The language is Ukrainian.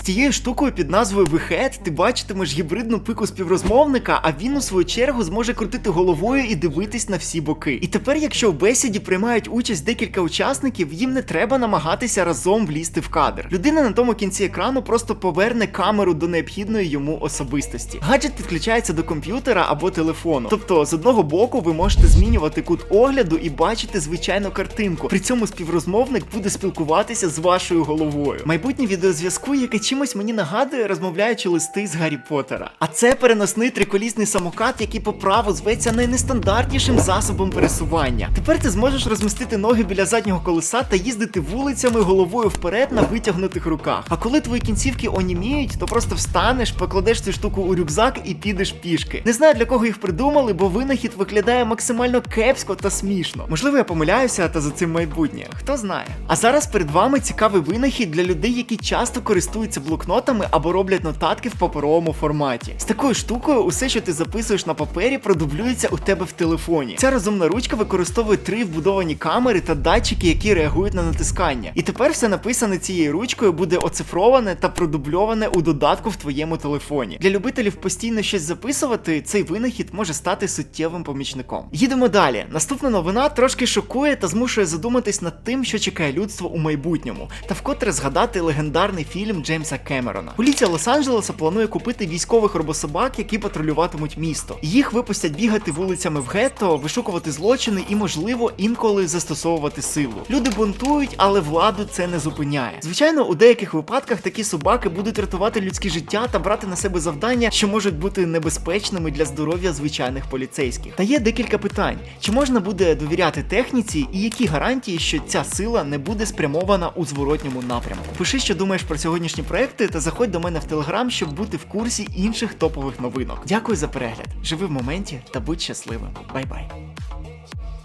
З цією штукою під назвою Вихет ти бачитимеш гібридну пику співрозмовника, а він у свою чергу зможе крутити головою і дивитись на всі боки. І тепер, якщо в бесіді приймають участь декілька учасників, їм не треба намагатися разом влізти в кадр. Людина на тому кінці екрану просто поверне камеру до необхідної йому особистості. Гаджет підключається до комп'ютера або телефону. Тобто, з одного боку, ви можете змінювати кут огляду і бачити звичайну картинку. При цьому співрозмовник буде спілкуватися з вашою головою. Майбутнє відеозв'язку, яке чимось мені нагадує, розмовляючи листи з Гаррі Поттера. А це переносний триколісний самокат, який по праву зветься найнестандартнішим засобом пересування. Тепер ти зможеш розмістити ноги біля заднього колеса та їздити вулицями головою вперед на витягнутих руках. А коли твої кінцівки оніміють, то просто встанеш, покладеш цю штуку у рюкзак і підеш пішки. Не знаю для кого їх придумали, бо винахід виглядає максимально кепсько та смішно. Можливо, я помиляюся, та за цим майбутнє. Хто знає. А зараз перед вами цікавий винахід для людей, які часто користуються блокнотами або роблять нотатки в паперовому форматі. З такою штукою усе, що ти записуєш на папері, продублюється у тебе в телефоні. Ця розумна ручка використовує три вбудовані камери та датчики, які реагують на натискання. І тепер все написане цією ручкою буде оцифроване та продубльоване у додатку в твоєму телефоні. Для любителів постійно щось записувати, цей винахід може стати суттєвим помічником. Їдемо далі. Наступна новина трошки шокує та змушує задуматись над тим, що чекає людство у майбутньому, та вкотре згадати легендарний фільм Джеймса Кемерона. Поліція Лос-Анджелеса планує купити військових робособак, які патрулюватимуть місто. Їх випустять бігати вулицями в гетто, вишукувати злочини і, можливо, інколи застосовувати силу. Люди бунтують, але владу це не зупиняє. Звичайно, у деяких випадках такі собаки будуть рятувати людське життя та брати на себе завдання, що можуть бути небезпечними для здоров'я звичайних поліцейських. Та є декілька питань: чи можна буде довіряти техніці, і які гарантії, що ця сила не буде спрямована у зворотньому напрямку? Пиши, що думаєш про сьогоднішні проекти, та заходь до мене в телеграм, щоб бути в курсі інших топових новинок. Дякую за перегляд. Живи в моменті та будь щасливим. Бай-бай.